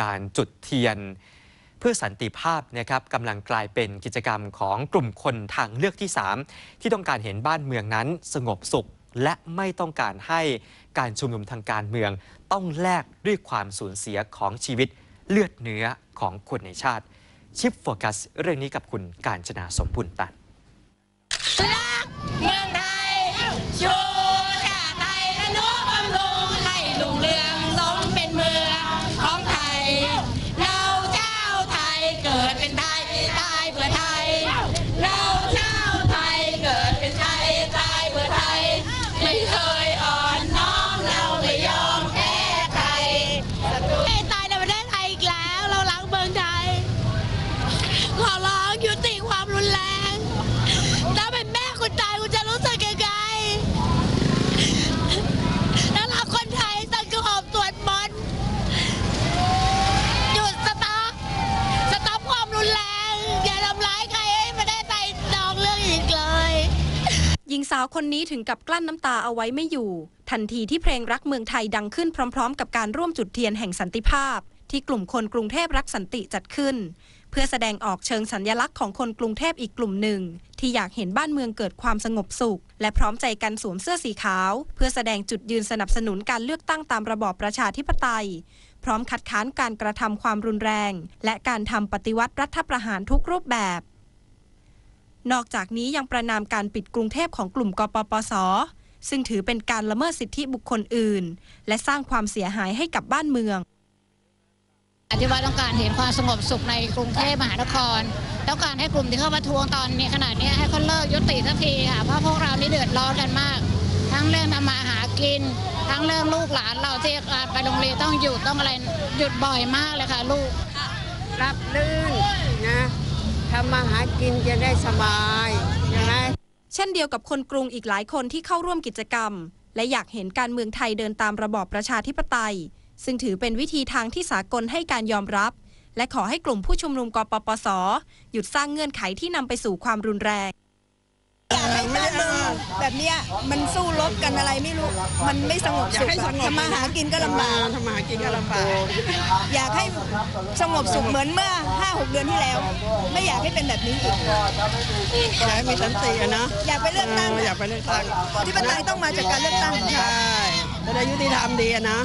การจุดเทียน เพื่อสันติภาพนะครับกำลังกลายเป็นกิจกรรมของกลุ่มคนทางเลือกที่ 3 ที่ต้องการเห็นบ้านเมืองนั้นสงบสุข และไม่ต้องการให้การชุมนุมทางการเมือง ต้องแลกด้วยความสูญเสียของชีวิตเลือดเนื้อของคนในชาติ ชิปโฟกัสเรื่องนี้กับคุณการจนาสมบุญตัน เกิดเป็นไทยตายเพื่อไทยเราาวคนนี้ถึงกับกลั้นน้ำตาเอาไว้ไม่อยู่ ทันทีที่เพลงรักเมืองไทยดังขึ้นพร้อม ๆ กับการร่วมจุดเทียนแห่งสันติภาพ ที่กลุ่มคนกรุงเทพรักสันติจัดขึ้น เพื่อแสดงออกเชิงสัญญลักษณ์ของคนกรุงเทพอีกกลุ่มหนึ่ง ที่อยากเห็นบ้านเมืองเกิดความสงบสุข และพร้อมใจกันสวมเสื้อสีขาว เพื่อแสดงจุดยืนสนับสนุนการเลือกตั้งตามระบอบประชาธิปไตย พร้อมคัดค้านการกระทำความรุนแรง และการทำปฏิวัติรัฐประหารทุกรูปแบบ นอกจากนี้ยังประนามการปิดกรุงเทพของกลุ่มกปปส ซึ่งถือเป็นการละเมิดสิทธิบุคคลอื่น และสร้างความเสียหายให้กับบ้านเมืองที่ว่าต้องการเห็นความสงบสุขในกรุงเทพมหานคร ต้องการให้กลุ่มที่เข้ามาทวงตอนนี้ขนาดนี้ให้เขาเลิกยุติสักทีค่ะ เพราะพวกเรานี่เดือดร้อนกันมาก ทั้งเรื่องทำมาหากิน ทั้งเรื่องลูกหลานเราที่ไปโรงเรียนต้องหยุดต้องอะไรหยุดบ่อยมากเลยค่ะ ลูก รับลื่นนะ ทำมาหากินจะได้สบายใช่ไหมเช่นเดียวกับคนกรุงอีกหลายคนที่เข้าร่วมกิจกรรม และอยากเห็นการเมืองไทยเดินตามระบอบประชาธิปไตย ซึ่งถือเป็นวิธีทางที่สากลให้การยอมรับ และขอให้กลุ่มผู้ชุมนุมกปปส หยุดสร้างเงื่อนไขที่นำไปสู่ความรุนแรง แบบเนี้ยมันสู้รบกันอะไรไม่รู้ มันไม่สงบสุขอะทำมาหากินก็ลำบาก ทำมาหากินก็ลำบากอยากให้สงบสุขเหมือนเมื่อ 5-6 เดือนที่แล้ว ไม่อยากให้เป็นแบบนี้อีก อยากให้มีสันติอะนะอยากไปเลือกตั้งอยากไปเลือกตั้งที่ปไตยต้องมาจากการเลือกตั้ง ใช่จะได้ยุติธรรมดีอะนะ